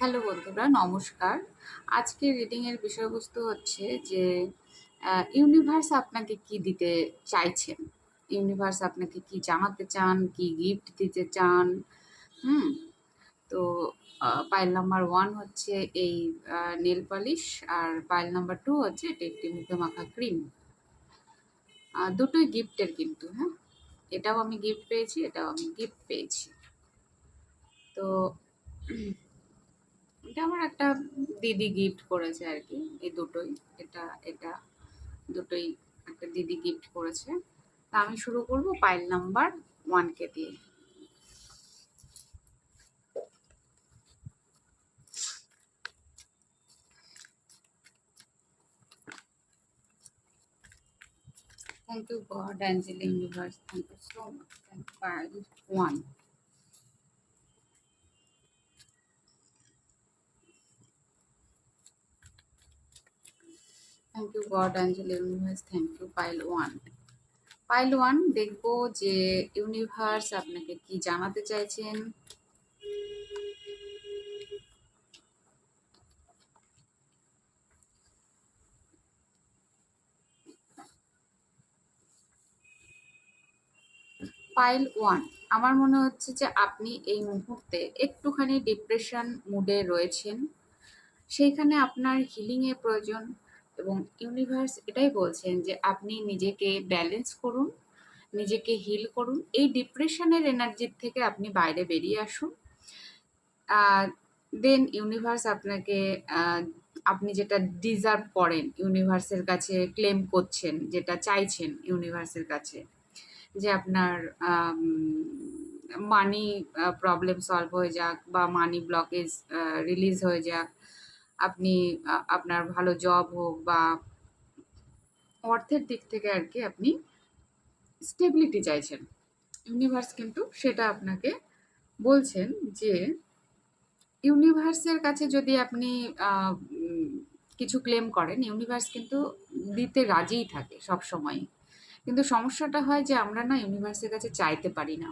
Hello বন্ধুরা, নমস্কার। আজকের রিডিং এর বিষয়বস্তু হচ্ছে যে ইউনিভার্স আপনাকে কি দিতে চাইছেন? ইউনিভার্স আপনাকে কি জানাতে চান? কি গিফট দিতে চান? হুম, তো পাইল নাম্বার ওয়ান হচ্ছে এই নেল পলিশ আর পাইল নাম্বার টু হচ্ছে এটা একটি মুখে মাখা ক্রিম দুটোই গিফটের কিন্তু হ্যাঁ? এটাও আমি গিফট পেয়েছি, এটাও আমি গিফট পেয়েছি। তো এটা আমার একটা দিদি গিফট করেছে আর কি এই দুটোই এটা এটা দুটোই একটা দিদি গিফট করেছে তা আমি শুরু করব পাইল নাম্বার ওয়ানকে দিয়ে Thank you, God, Angel Universe. Thank you so much. Thank you, one. Thank you God angel universe thank you pile one pile one দেখব যে ইউনিভার্স আপনাকে কি জানাতে চাইছেন। পাইল ওয়ান আমার মনে হচ্ছে যে আপনি এই মুহূর্তে একটুখানি ডিপ্রেশন মুডে রয়েছেন। সেইখানে আপনার হিলিংয়ের প্রয়োজন। এবং ইউনিভার্স এটাই বলছেন যে আপনি নিজেকে ব্যালেন্স করুন, নিজেকে হিল করুন। এই ডিপ্রেশনের এনার্জির থেকে আপনি বাইরে বেরিয়ে আসুন। দেন ইউনিভার্স আপনাকে আপনি যেটা ডিজার্ভ করেন ইউনিভার্সের কাছে ক্লেম করছেন, যেটা চাইছেন ইউনিভার্সের কাছে, যে আপনার মানি প্রবলেম সলভ হয়ে যাক বা মানি ব্লকেজ রিলিজ হয়ে যাক। আপনি আপনার ভালো জব হোক বা অর্থের দিক থেকে আর কি আপনি স্টেবিলিটি চাইছেন। ইউনিভার্স কিন্তু সেটা আপনাকে বলছেন যে ইউনিভার্সের কাছে যদি আপনি কিছু ক্লেম করেন ইউনিভার্স কিন্তু দিতে রাজিই থাকে সব সময় কিন্তু সমস্যাটা হয় যে আমরা না ইউনিভার্সের কাছে চাইতে পারি না।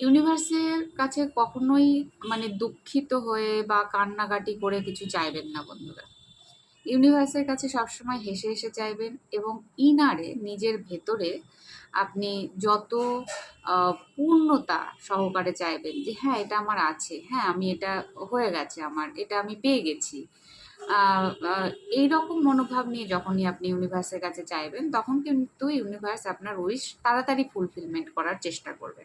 ইউনিভার্সের কাছে কখনোই মানে দুঃখিত হয়ে বা কান্নাকাটি করে কিছু চাইবেন না বন্ধুরা। ইউনিভার্সের কাছে সবসময় হেসে হেসে চাইবেন এবং ইনারে নিজের ভেতরে আপনি যত পূর্ণতা সহকারে চাইবেন যে হ্যাঁ এটা আমার আছে হ্যাঁ আমি এটা হয়ে গেছে আমার, এটা আমি পেয়ে গেছি। এই রকম মনোভাব নিয়ে যখনই আপনি ইউনিভার্সের কাছে চাইবেন, তখন কিন্তু ইউনিভার্স আপনার উইশ তাড়াতাড়ি ফুলফিলমেন্ট করার চেষ্টা করবে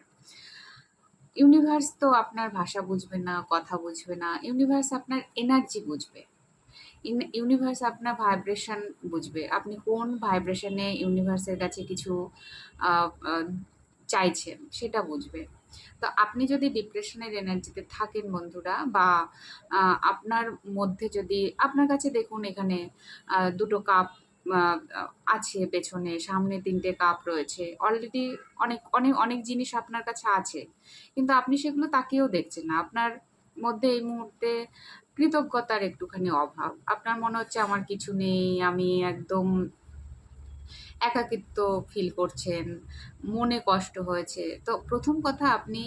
ইউনিভার্স তো আপনার ভাষা বুঝবে না, কথা বুঝবে না ইউনিভার্স আপনার এনার্জি বুঝবে। ইউনিভার্স আপনার ভাইব্রেশন বুঝবে। আপনি কোন ভাইব্রেশনে ইউনিভার্সের কাছে কিছু চাইছেন সেটা বুঝবে। তো আপনি যদি ডিপ্রেশনের এনার্জিতে থাকেন বন্ধুরা, বা আপনার মধ্যে যদি, আপনার কাছে দেখুন এখানে দুটো কাপ আছে পেছনে, সামনে তিনটে কাপ রয়েছে। অলরেডি অনেক অনেক অনেক জিনিস আপনার কাছে আছে। কিন্তু আপনি সেগুলো তাকিয়েও দেখছেন না। আপনার মধ্যে এই মুহূর্তে কৃতজ্ঞতার একটুখানি অভাব। আপনার মনে হচ্ছে আমার কিছু নেই, আমি একদম একাকিত্ব ফিল করছেন, মনে কষ্ট হয়েছে। তো প্রথম কথা আপনি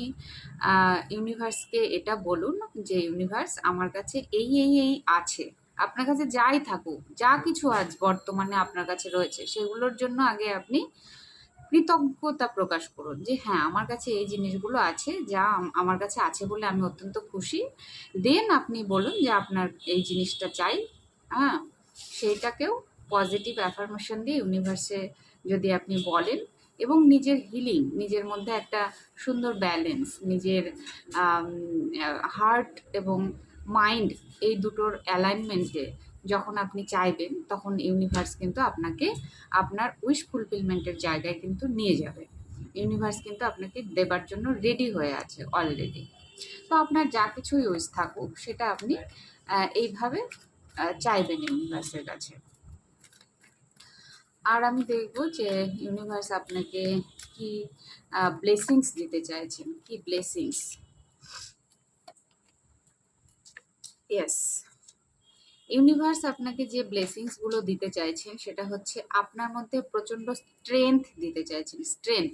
ইউনিভার্সকে এটা বলুন যে ইউনিভার্স আমার কাছে এই এই এই আছে। আপনার কাছে যাই থাকুক, যা কিছু আজ বর্তমানে আপনার কাছে রয়েছে, সেগুলোর জন্য আগে আপনি কৃতজ্ঞতা প্রকাশ করুন যে হ্যাঁ আমার কাছে এই জিনিসগুলো আছে, যা আমার কাছে আছে বলে আমি অত্যন্ত খুশি। দেন আপনি বলুন যে, আপনার এই জিনিসটা চাই। হ্যাঁ সেইটাকেও পজিটিভ অ্যাফার্মেশন দিয়ে ইউনিভার্সে যদি আপনি বলেন এবং নিজের হিলিং নিজের মধ্যে একটা সুন্দর ব্যালেন্স নিজের হার্ট এবং মাইন্ড এই দুটোর অ্যালাইনমেন্টে যখন আপনি চাইবেন, তখন ইউনিভার্স কিন্তু আপনাকে আপনার উইশ ফুলফিলমেন্টের জায়গায় কিন্তু নিয়ে যাবে। ইউনিভার্স কিন্তু আপনাকে দেবার জন্য রেডি হয়ে আছে অলরেডি তো আপনার যা কিছুই উইশ থাকুক, সেটা আপনি এইভাবে চাইবেন ইউনিভার্সের কাছে। আর আমি দেখব যে ইউনিভার্স আপনাকে কি ব্লেসিংস দিতে চাইছেন, কি ব্লেসিংস ইয়েস ইউনিভার্স আপনাকে যে ব্লেসিংসগুলো দিতে চাইছেন, সেটা হচ্ছে আপনার মধ্যে প্রচণ্ড স্ট্রেংথ দিতে চাইছেন। স্ট্রেংথ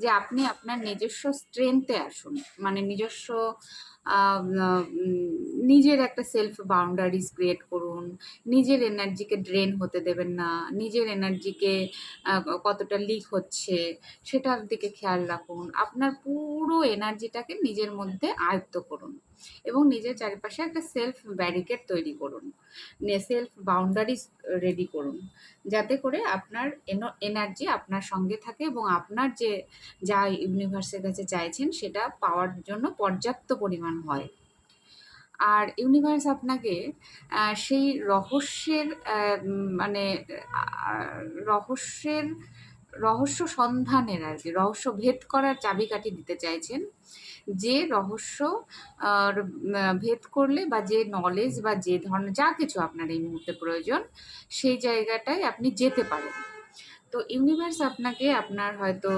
যে আপনি আপনার নিজস্ব স্ট্রেংথে আসুন। মানে নিজস্ব নিজের একটা সেলফ বাউন্ডারিজ ক্রিয়েট করুন। নিজের এনার্জিকে ড্রেন হতে দেবেন না। নিজের এনার্জিকে কতটা লিক হচ্ছে সেটার দিকে খেয়াল রাখুন। আপনার পুরো এনার্জিটাকে নিজের মধ্যে আয়ত্ত করুন এবং নিজের চারিপাশে একটা সেলফ ব্যারিকেড তৈরি করুন। সেলফ বাউন্ডারিজ রেডি করুন। যাতে করে আপনার এনার্জি আপনার সঙ্গে থাকে এবং আপনার যে, যা ইউনিভার্সের কাছে চাইছেন সেটা পাওয়ার জন্য পর্যাপ্ত পরিমাণ হয়। আর ইউনিভার্স আপনাকে সেই রহস্যের মানে রহস্যের, রহস্য সন্ধানের আর কি, রহস্য ভেদ করার চাবিকাঠি দিতে চাইছেন। যে রহস্য ভেদ করলে বা যে নলেজ বা যে ধরনের যা কিছু আপনার এই মুহূর্তে প্রয়োজন, সেই জায়গাটায় আপনি যেতে পারেন। তো ইউনিভার্স আপনাকে আপনার হয়তো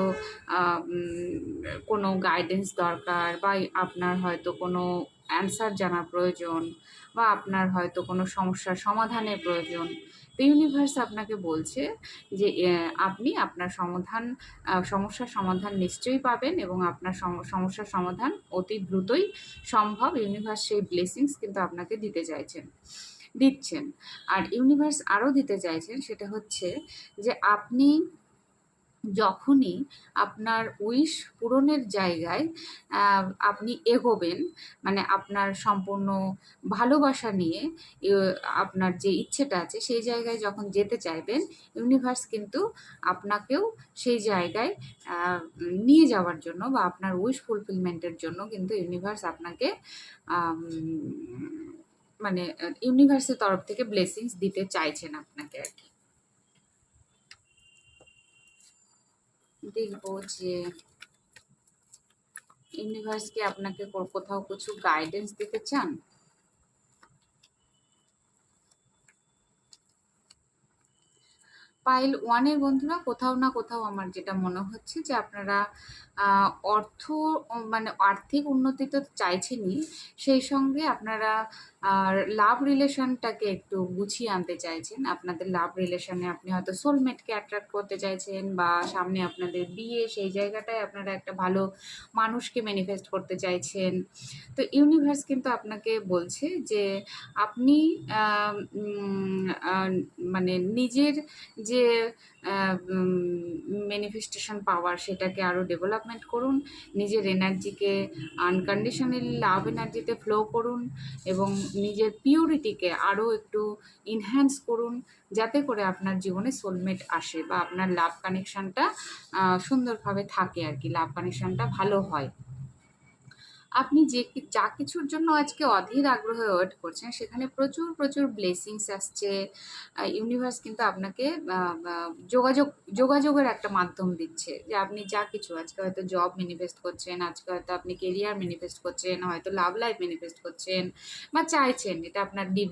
কোনো গাইডেন্স দরকার বা আপনার হয়তো কোনো অ্যান্সার জানার প্রয়োজন বা আপনার হয়তো কোনো সমস্যার সমাধানের প্রয়োজন। তো ইউনিভার্স আপনাকে বলছে যে আপনি আপনার সমাধান সমস্যার সমাধান নিশ্চয়ই পাবেন এবং আপনার সম- সমস্যার সমাধান অতি দ্রুতই সম্ভব। ইউনিভার্স সেই ব্লেসিংস কিন্তু আপনাকে দিতে চাইছেন, দিচ্ছেন। আর ইউনিভার্স আরও দিতে চাইছেন সেটা হচ্ছে যে, আপনি যখনই আপনার উইশ পূরণের জায়গায় আপনি এগোবেন মানে আপনার সম্পূর্ণ ভালোবাসা নিয়ে আপনার যে ইচ্ছেটা আছে সেই জায়গায় যখন যেতে চাইবেন ইউনিভার্স কিন্তু আপনাকেও সেই জায়গায় নিয়ে যাওয়ার জন্য বা আপনার উইশ ফুলফিলমেন্টের জন্য কিন্তু ইউনিভার্স আপনাকে মানে ইউনিভার্সের তরফ থেকে ব্লেসিংস দিতে চাইছেন আপনাকে আর কি। দেখব যে ইউনিভার্স কি আপনাকে কোথাও কিছু গাইডেন্স দিতে চান? পাইল ওয়ানের বন্ধুরা কোথাও না কোথাও আমার যেটা মনে হচ্ছে যে আপনারা অর্থ মানে আর্থিক উন্নতি তো চাইছেনই, সেই সঙ্গে আপনারা লাভ রিলেশনটাকে একটু গুছিয়ে আনতে চাইছেন। আপনাদের লাভ রিলেশনে আপনি হয়তো সোলমেটকে অ্যাট্রাক্ট করতে চাইছেন বা সামনে আপনাদের বিয়ে, সেই জায়গাটায় আপনারা একটা ভালো মানুষকে ম্যানিফেস্ট করতে চাইছেন। তো ইউনিভার্স কিন্তু আপনাকে বলছে যে আপনি মানে নিজের যে ম্যানিফেস্টেশন পাওয়ার সেটাকে আরও ডেভেলপমেন্ট করুন, নিজের এনার্জিকে আনকন্ডিশনালি লাভ এনার্জিতে ফ্লো করুন এবং নিজের পিউরিটিকে আরও একটু ইনহ্যান্স করুন, যাতে করে আপনার জীবনে সোলমেট আসে বা আপনার লাভ কানেকশানটা সুন্দরভাবে থাকে আর কি লাভ কানেকশানটা ভালো হয়। আপনি যে যা কিছুর জন্য আজকে অধীর আগ্রহে ওয়েট করছেন, সেখানে প্রচুর প্রচুর ব্লেসিংস আসছে। ইউনিভার্স কিন্তু আপনাকে যোগাযোগ, যোগাযোগের একটা মাধ্যম দিচ্ছে যে আপনি যা কিছু আজকে হয়তো জব ম্যানিফেস্ট করছেন, আজকে হয়তো আপনি কেরিয়ার ম্যানিফেস্ট করছেন, হয়তো লাভ লাইফ ম্যানিফেস্ট করছেন, বা চাইছেন এটা আপনার ডিপ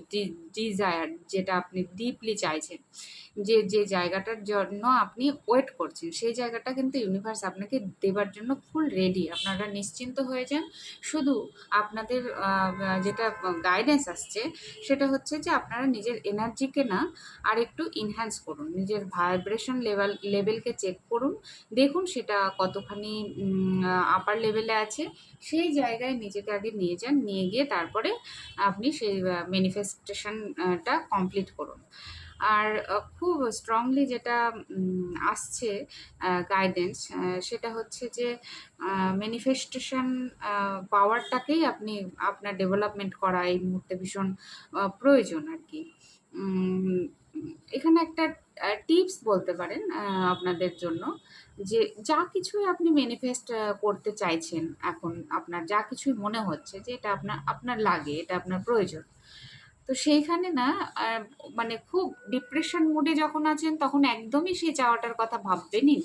ডিজায়ার যেটা আপনি ডিপলি চাইছেন। যে যে জায়গাটার জন্য আপনি ওয়েট করছেন, সেই জায়গাটা কিন্তু ইউনিভার্স আপনাকে দেবার জন্য ফুল রেডি আপনারা নিশ্চিন্ত হয়ে যান শুধু আপনাদের যেটা গাইডেন্স আসছে, সেটা হচ্ছে যে আপনারা নিজের এনার্জিকে না আর একটু ইনহ্যান্স করুন। নিজের ভাইব্রেশন লেভেল লেভেলকে চেক করুন। দেখুন সেটা কতখানি আপার লেভেলে আছে। সেই জায়গায় নিজেকে আগে নিয়ে যান, নিয়ে গিয়ে তারপরে আপনি সেই ম্যানিফেস্টেশনটা কমপ্লিট করুন। আর খুব স্ট্রংলি যেটা আসছে গাইডেন্স সেটা হচ্ছে যে ম্যানিফেস্টেশন পাওয়ারটাকেই আপনি আপনার ডেভেলপমেন্ট করা এই মুহূর্তে ভীষণ প্রয়োজন আর কি। এখানে একটা টিপস বলতে পারেন আপনাদের জন্য যে, যা কিছুই আপনি ম্যানিফেস্ট করতে চাইছেন এখন আপনার, যা কিছুই মনে হচ্ছে যে, এটা আপনার আপনার লাগে, এটা আপনার প্রয়োজন। তো সেইখানে না মানে খুব ডিপ্রেশন মুডে যখন আছেন, তখন একদমই সেই চাওয়াটার কথা ভাববেনই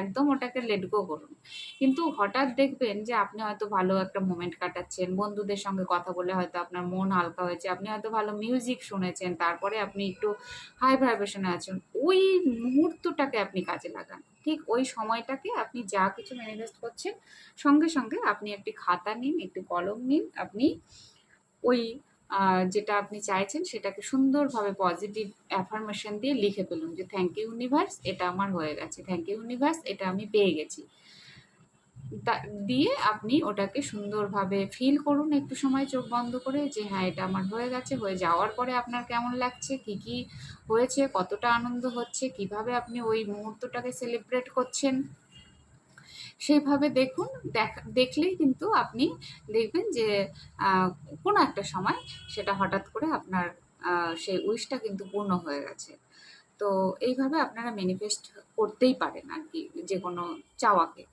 একদম ওটাকে লেট গো করুন। কিন্তু হঠাৎ দেখবেন যে, আপনি হয়তো ভালো একটা মোমেন্ট কাটাচ্ছেন, বন্ধুদের সঙ্গে কথা বলে হয়তো আপনার মন হালকা হয়েছে, আপনি হয়তো ভালো মিউজিক শুনেছেন, তারপরে আপনি একটু হাই ভাইব্রেশনে আছেন, ওই মুহূর্তটাকে আপনি কাজে লাগান। ঠিক ওই সময়টাকে আপনি যা কিছু ম্যানিফেস্ট করছেন, সঙ্গে সঙ্গে আপনি একটি খাতা নিন, একটি কলম নিন, আপনি ওই যেটা আপনি চাইছেন সেটাকে সুন্দরভাবে পজিটিভ অ্যাফার্মেশন দিয়ে লিখে ফেলুন যে থ্যাংক ইউ ইউনিভার্স এটা আমার হয়ে গেছে। থ্যাংক ইউ ইউনিভার্স এটা আমি পেয়ে গেছি। দিয়ে আপনি ওটাকে সুন্দরভাবে ফিল করুন, একটু সময় চোখ বন্ধ করে যে হ্যাঁ এটা আমার হয়ে গেছে। হয়ে যাওয়ার পরে আপনার কেমন লাগছে? কি কি হয়েছে? কতটা আনন্দ হচ্ছে? কীভাবে আপনি ওই মুহূর্তটাকে সেলিব্রেট করছেন? সেইভাবে দেখুন, দেখ- দেখলেই কিন্তু আপনি দেখবেন যে কোনো একটা সময় সেটা হঠাৎ করে আপনার সেই উইশটা কিন্তু পূর্ণ হয়ে গেছে। তো এইভাবে আপনারা ম্যানিফেস্ট করতেই পারেন আর কি যে কোনো চাওয়াকে।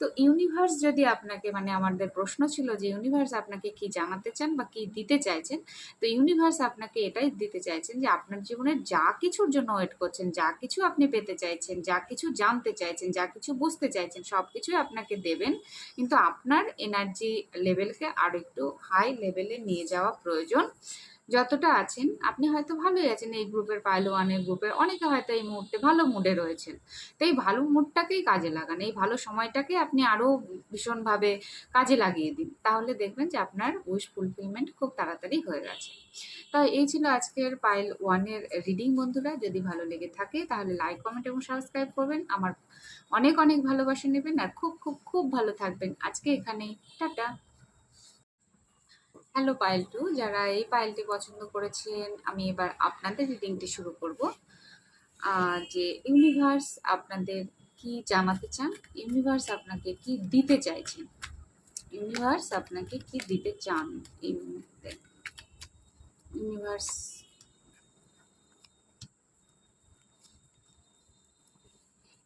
তো ইউনিভার্স যদি আপনাকে মানে আমাদের প্রশ্ন ছিল যে ইউনিভার্স আপনাকে কি জানাতে চান বা কি দিতে চাইছেন, তো ইউনিভার্স আপনাকে এটাই দিতে চাইছেন যে আপনার জীবনে যা কিছুর জন্য ওয়েট করছেন, যা কিছু আপনি পেতে চাইছেন, যা কিছু জানতে চাইছেন, যা কিছু বুঝতে চাইছেন, সব কিছুই আপনাকে দেবেন। কিন্তু আপনার এনার্জি লেভেলকে আরও একটু হাই লেভেলে নিয়ে যাওয়া প্রয়োজন। যতটা আছেন, আপনি হয়তো ভালোই আছেন এই গ্রুপের পাইল ওয়ানের গ্রুপের অনেকে হয়তো এই মুহূর্তে ভালো মুডে রয়েছেন। তো এই ভালো মুডটাকেই কাজে লাগান, এই ভালো সময়টাকে আপনি আরও ভীষণভাবে কাজে লাগিয়ে দিন। তাহলে দেখবেন যে আপনার উইশ ফুলফিলমেন্ট খুব তাড়াতাড়ি হয়ে গেছে। তো এই ছিল আজকের পাইল ওয়ানের রিডিং বন্ধুরা। যদি ভালো লেগে থাকে, তাহলে লাইক কমেন্ট এবং সাবস্ক্রাইব করবেন। আমার অনেক অনেক ভালোবাসা নেবেন আর খুব খুব খুব ভালো থাকবেন। আজকে এখানেই। টাটা। হ্যালো পাইল টু যারা এই পাইলটি পছন্দ করেছেন, আমি এবার আপনাদের রিডিংটি শুরু করব। যে ইউনিভার্স আপনাদের কি জানাতে চান? ইউনিভার্স আপনাকে কি দিতে চাইছেন? ইউনিভার্স আপনাকে কি দিতে চান এই মুহূর্তে? ইউনিভার্স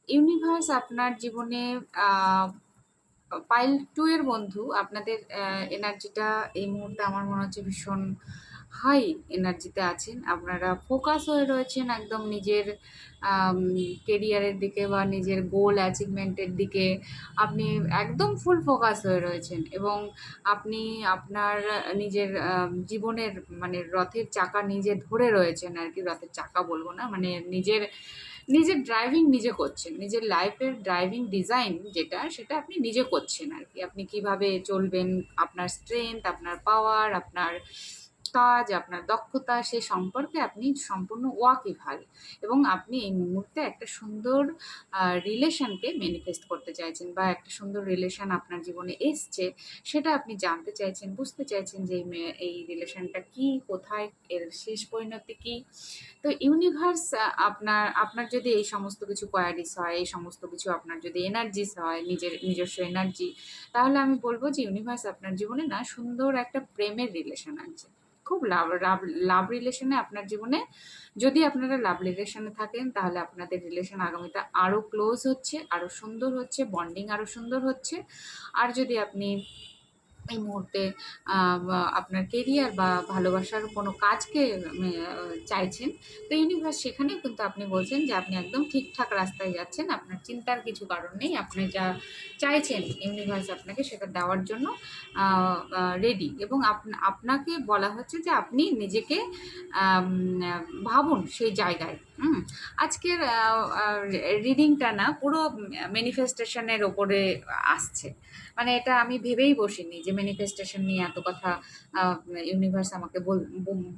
ইউনিভার্স আপনার জীবনে পাইল টু এর বন্ধু, আপনাদের এনার্জিটা এই মুহূর্তে আমার মনে হচ্ছে ভীষণ হাই এনার্জিতে আছেন। আপনারা ফোকাস হয়ে রয়েছেন একদম নিজের কেরিয়ারের দিকে বা নিজের গোল অ্যাচিভমেন্টের দিকে। আপনি একদম ফুল ফোকাস হয়ে রয়েছেন এবং আপনি আপনার নিজের জীবনের মানে রথের চাকা নিজে ধরে রয়েছেন আর কি, রথের চাকা বলব না মানে নিজের নিজের ড্রাইভিং নিজে করছেন, নিজের লাইফের ড্রাইভিং ডিজাইন যেটা, সেটা আপনি নিজে করছেন আর কি। আপনি কীভাবে চলবেন, আপনার স্ট্রেংথ আপনার পাওয়ার আপনার কাজ, আপনার দক্ষতা, সে সম্পর্কে আপনি সম্পূর্ণ ওয়াকিবহাল এবং আপনি এই মুহূর্তে একটা সুন্দর রিলেশনকে ম্যানিফেস্ট করতে চাইছেন বা একটা সুন্দর রিলেশন আপনার জীবনে এসছে, সেটা আপনি জানতে চাইছেন, বুঝতে চাইছেন যে এই রিলেশনটা কি, কোথায়, এর শেষ পরিণতি কি? তো ইউনিভার্স আপনার আপনার যদি এই সমস্ত কিছু কোয়ারিস হয়, এই সমস্ত কিছু আপনার যদি এনার্জিস হয়, নিজের নিজস্ব এনার্জি তাহলে আমি বলব যে ইউনিভার্স আপনার জীবনে না সুন্দর একটা প্রেমের রিলেশন আছে খুব লাভ লাভ লাভ রিলেশনে আপনার জীবনে। যদি আপনারা লাভ রিলেশনে থাকেন, তাহলে আপনাদের রিলেশন আগামীতে আরও ক্লোজ হচ্ছে আরও সুন্দর হচ্ছে বন্ডিং আরও সুন্দর হচ্ছে। আর যদি আপনি এই মুহূর্তে আপনার কেরিয়ার বা ভালোবাসার কোনো কাজকে চাইছেন। তো ইউনিভার্স সেখানে কিন্তু আপনি বলছেন যে আপনি একদম ঠিকঠাক রাস্তায় যাচ্ছেন। আপনার চিন্তার কিছু কারণ নেই। আপনি যা চাইছেন ইউনিভার্স আপনাকে সেটা দেওয়ার জন্য রেডি এবং আপনা- আপনাকে বলা হচ্ছে যে আপনি নিজেকে ভাবুন সেই জায়গায়। হুম, আজকের রিডিংটা না পুরো ম্যানিফেস্টেশনের ওপরে আসছে। মানে এটা আমি ভেবেই বসিনি যে ম্যানিফেস্টেশন নিয়ে এত কথা ইউনিভার্স আমাকে বল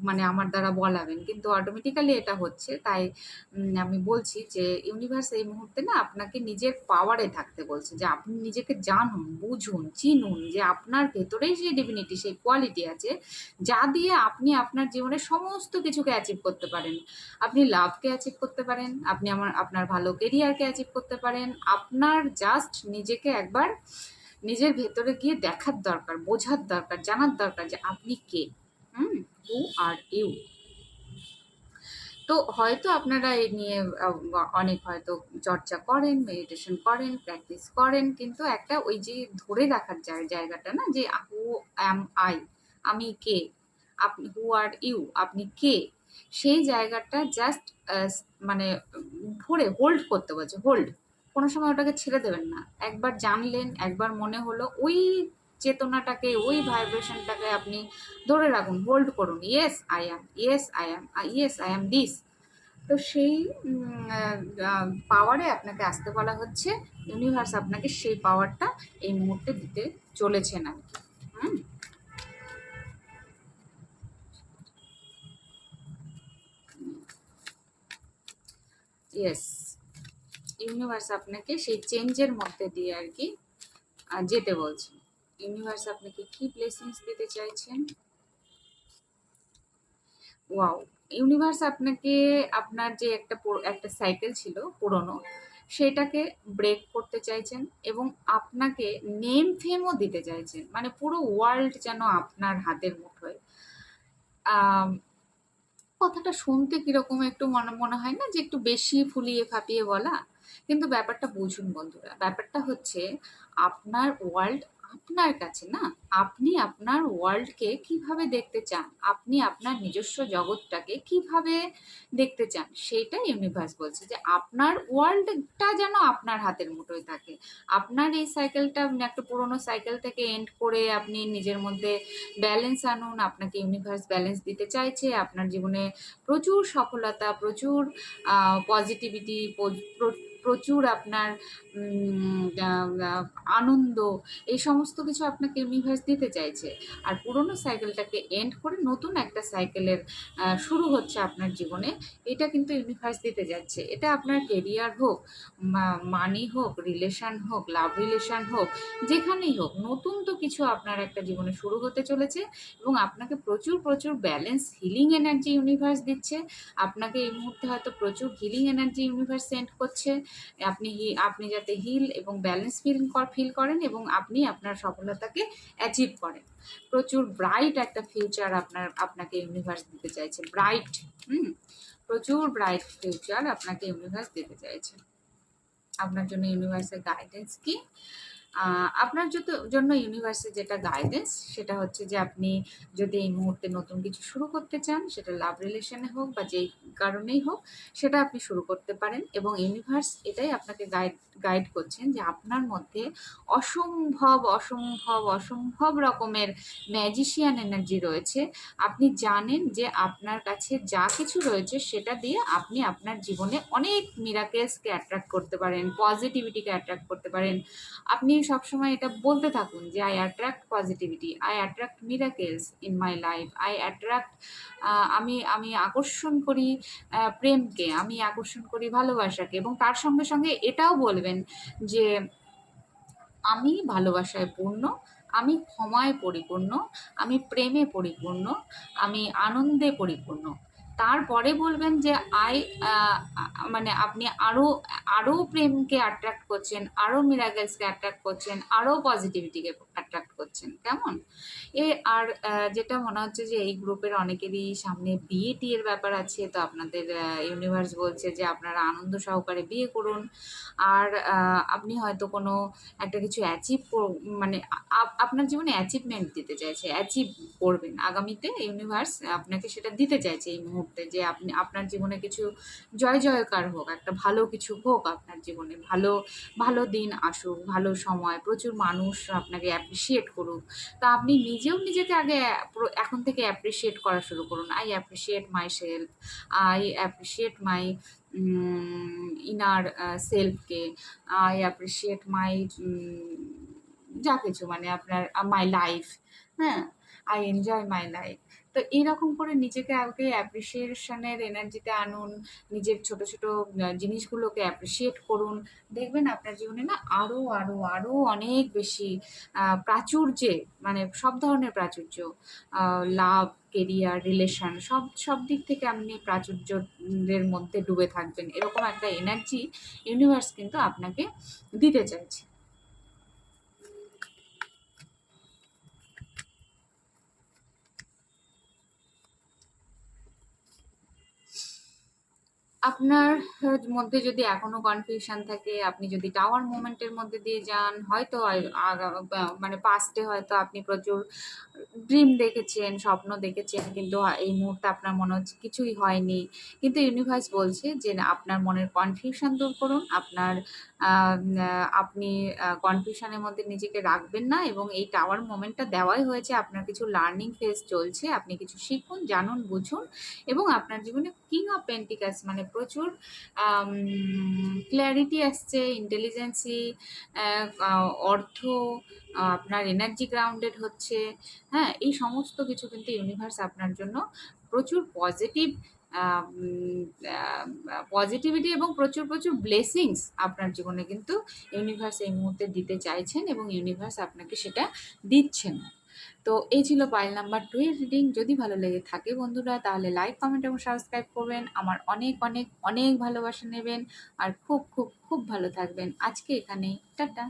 মানে আমার দ্বারা বলাবেন। কিন্তু অটোমেটিক্যালি এটা হচ্ছে, তাই আমি বলছি যে ইউনিভার্স এই মুহূর্তে না আপনাকে নিজের পাওয়ারে থাকতে বলছে যে আপনি নিজেকে জানুন, বুঝুন, চিনুন যে আপনার ভেতরেই সেই ডিভিনিটি সেই কোয়ালিটি আছে, যা দিয়ে আপনি আপনার জীবনে সমস্ত কিছুকে অ্যাচিভ করতে পারেন। আপনি লাভকে অ্যাচিভ করতে পারেন, আপনি আমার, আপনার ভালো কেরিয়ারকে অ্যাচিভ করতে পারেন, আপনার জাস্ট নিজেকে একবার নিজের ভেতরে গিয়ে দেখার দরকার, বোঝার দরকার, জানার দরকার যে আপনি কে। হুম হু আর ইউ তো হয়তো আপনারা এই নিয়ে অনেক হয়তো চর্চা করেন মেডিটেশন করেন প্র্যাকটিস করেন, কিন্তু একটা ওই যে ধরে রাখার জায়- জায়গাটা না যে হু অ্যাম আই আমি কে? আপনি হু আর ইউ আপনি কে? সেই জায়গাটা জাস্ট মানে ধরে হোল্ড করতে বলছে হোল্ড কোনো সময় ওটাকে ছেড়ে দেবেন না। একবার জানলেন, একবার মনে হলো, ওই চেতনাটাকে, ওই ভাইব্রেশনটাকে আপনি ধরে রাখুন হোল্ড করুন। Yes I am yes I am yes I am this তো সেই পাওয়ারে আপনাকে আসতে বলা হচ্ছে। ইউনিভার্স আপনাকে সেই পাওয়ারটা এই মুহূর্তে দিতে চলেছেন আর কি। হুম? ইয়েস ইউনিভার্স আপনাকে সেই চেঞ্জের মধ্যে দিয়ে আর কি যেতে বলছেন ইউনিভার্স আপনাকে কি ব্লেসিংস দিতে চাইছেন? ওয়াও ইউনিভার্স আপনাকে আপনার যে একটা একটা সাইকেল ছিল পুরনো, সেটাকে ব্রেক করতে চাইছেন এবং আপনাকে নেম ফেমও দিতে চাইছেন। মানে পুরো ওয়ার্ল্ড যেন আপনার হাতের মুঠোয়। কথাটা শুনতে কীরকম একটু মনে মনে হয় না যে একটু বেশি ফুলিয়ে ফাপিয়ে বলা? কিন্তু ব্যাপারটা বুঝুন বন্ধুরা। ব্যাপারটা হচ্ছে, আপনার ওয়ার্ল্ড আপনার কাছে না, আপনি আপনার ওয়ার্ল্ডকে কীভাবে দেখতে চান? আপনি আপনার নিজস্ব জগৎটাকে কীভাবে দেখতে চান? সেটা ইউনিভার্স বলছে যে আপনার ওয়ার্ল্ডটা যেন আপনার হাতের মুঠোয় থাকে। আপনার এই সাইকেলটা একটা পুরোনো সাইকেল থেকে এন্ড করে আপনি নিজের মধ্যে ব্যালেন্স আনুন, আপনাকে ইউনিভার্স ব্যালেন্স দিতে চাইছে, আপনার জীবনে প্রচুর সফলতা, প্রচুর পজিটিভিটি প্রচুর আপনার আনন্দ, এই সমস্ত কিছু আপনাকে ইউনিভার্স দিতে চাইছে। আর পুরনো সাইকেলটাকে এন্ড করে নতুন একটা সাইকেলের শুরু হচ্ছে আপনার জীবনে, এটা কিন্তু ইউনিভার্স দিতে যাচ্ছে। এটা আপনার কেরিয়ার হোক মানি হোক রিলেশন হোক লাভ রিলেশন হোক, যেখানেই হোক, নতুন তো কিছু আপনার একটা জীবনে শুরু হতে চলেছে এবং আপনাকে প্রচুর প্রচুর ব্যালেন্স হিলিং এনার্জি ইউনিভার্স দিচ্ছে। আপনাকে এই মুহূর্তে হয়তো প্রচুর হিলিং এনার্জি ইউনিভার্স সেন্ড করছে। আপনি আপনি যাতে হিল এবং ব্যালেন্স ফিল ফিল করেন এবং আপনি আপনার সফলতাকে অ্যাচিভ করেন। প্রচুর ব্রাইট একটা ফিউচার আপনার, আপনাকে ইউনিভার্স দিতে চাইছে। ব্রাইট হুম, প্রচুর ব্রাইট ফিউচার আপনাকে ইউনিভার্স দিতে চাইছে। আপনার জন্য ইউনিভার্সের গাইডেন্স কি? আপনার যত- জন্য ইউনিভার্সের যেটা গাইডেন্স সেটা হচ্ছে যে আপনি যদি এই মুহূর্তে নতুন কিছু শুরু করতে চান, সেটা লাভ রিলেশনে হোক বা যেই কারণেই হোক, সেটা আপনি শুরু করতে পারেন এবং ইউনিভার্স এটাই আপনাকে গাইড গাইড করছেন যে আপনার মধ্যে অসম্ভব অসম্ভব অসম্ভব রকমের ম্যাজিশিয়ান এনার্জি রয়েছে। আপনি জানেন যে আপনার কাছে যা কিছু রয়েছে, সেটা দিয়ে আপনি আপনার জীবনে অনেক মিরাকেলসকে অ্যাট্রাক্ট করতে পারেন পজিটিভিটিকে অ্যাট্রাক্ট করতে পারেন। আপনি সবসময় এটা বলতে থাকুন যে I attract positivity I attract miracles in my life I attract আমি আমি আকর্ষণ করি প্রেমকে, আমি আকর্ষণ করি ভালোবাসাকে। এবং তার সঙ্গে সঙ্গে এটাও বলবেন যে, আমি ভালোবাসায় পূর্ণ, আমি ক্ষমায় পরিপূর্ণ, আমি প্রেমে পরিপূর্ণ, আমি আনন্দে পরিপূর্ণ। তারপরে বলবেন যে, আই মানে আপনি আরও আরও প্রেমকে অ্যাট্রাক্ট করছেন আরও মিরাকেলসকে অ্যাট্রাক্ট করছেন আরও পজিটিভিটিকে অ্যাট্রাক্ট করছেন। কেমন? এ, আর যেটা মনে হচ্ছে যে, এই গ্রুপের অনেকেরই সামনে বিয়ে টিয়ের ব্যাপার আছে, তো আপনাদের ইউনিভার্স বলছে যে, আপনারা আনন্দ সহকারে বিয়ে করুন। আর আপনি হয়তো কোনো একটা কিছু অ্যাচিভ মানে আপনার জীবনে অ্যাচিভমেন্ট দিতে চাইছে অ্যাচিভ করবেন। আগামীতে ইউনিভার্স আপনাকে সেটা দিতে চাইছে এই মুহূর্তে। যে আপনি, আপনার জীবনে কিছু জয় জয়কার হোক, একটা ভালো কিছু হোক আপনার জীবনে। ভালো ভালো দিন আসুক, ভালো সময়, প্রচুর মানুষ আপনাকে অ্যাপ্রিসিয়েট করুক। তা আপনি নিজেও নিজেকে আগে এখন থেকে অ্যাপ্রিসিয়েট করা শুরু করুন। I appreciate myself I appreciate my inner সেলফকে I appreciate my যা কিছু মানে আপনার মাই লাইফ হ্যাঁ? আই এনজয় মাই লাইফ তো এইরকম করে নিজেকে আগে অ্যাপ্রিসিয়েশনের এনার্জিতে আনুন, নিজের ছোট ছোট জিনিসগুলোকে অ্যাপ্রিসিয়েট করুন। দেখবেন আপনার জীবনে না আরও আরও আরও অনেক বেশি প্রাচুর্যে মানে সব ধরনের প্রাচুর্য লাভ কেরিয়ার রিলেশন সব সব দিক থেকে আপনি প্রাচুর্যের মধ্যে ডুবে থাকবেন। এরকম একটা এনার্জি ইউনিভার্স কিন্তু আপনাকে দিতে চাইছে। আপনার মধ্যে যদি এখনও কনফিউশন থাকে, আপনি যদি টাওয়ার মুভমেন্টের মধ্যে দিয়ে যান, হয়তো মানে পাস্টে হয়তো আপনি প্রচুর ড্রিম দেখেছেন, স্বপ্ন দেখেছেন, কিন্তু এই মুহূর্তে আপনার মনে হচ্ছে কিছুই হয়নি। কিন্তু ইউনিভার্স বলছে যে আপনার মনের কনফিউশন দূর করুন, আপনার আপনি কনফিউশনের মধ্যে নিজেকে রাখবেন না এবং এই টাওয়ার মোমেন্টটা দেওয়াই হয়েছে। আপনার কিছু লার্নিং ফেজ চলছে, আপনি কিছু শিখুন, জানুন, বুঝুন এবং আপনার জীবনে কিং অফ পেন্টিকাস মানে প্রচুর ক্ল্যারিটি আসছে ইন্টেলিজেন্সি অর্থ, আপনার এনার্জি গ্রাউন্ডেড হচ্ছে। হ্যাঁ এই সমস্ত কিছু কিন্তু ইউনিভার্স আপনার জন্য প্রচুর পজিটিভ পজিটিভিটি এবং প্রচুর প্রচুর ব্লেসিংস আপনার জীবনে কিন্তু ইউনিভার্স এই মুহূর্তে দিতে চাইছেন এবং ইউনিভার্স আপনাকে সেটা দিচ্ছেন। তো এই ছিল পাইল নাম্বার টু এর রিডিং যদি ভালো লেগে থাকে বন্ধুরা, তাহলে লাইক কমেন্ট এবং সাবস্ক্রাইব করবেন। আমার অনেক অনেক অনেক ভালোবাসা নেবেন। আর খুব খুব খুব ভালো থাকবেন। আজকে এখানেই। টাটা।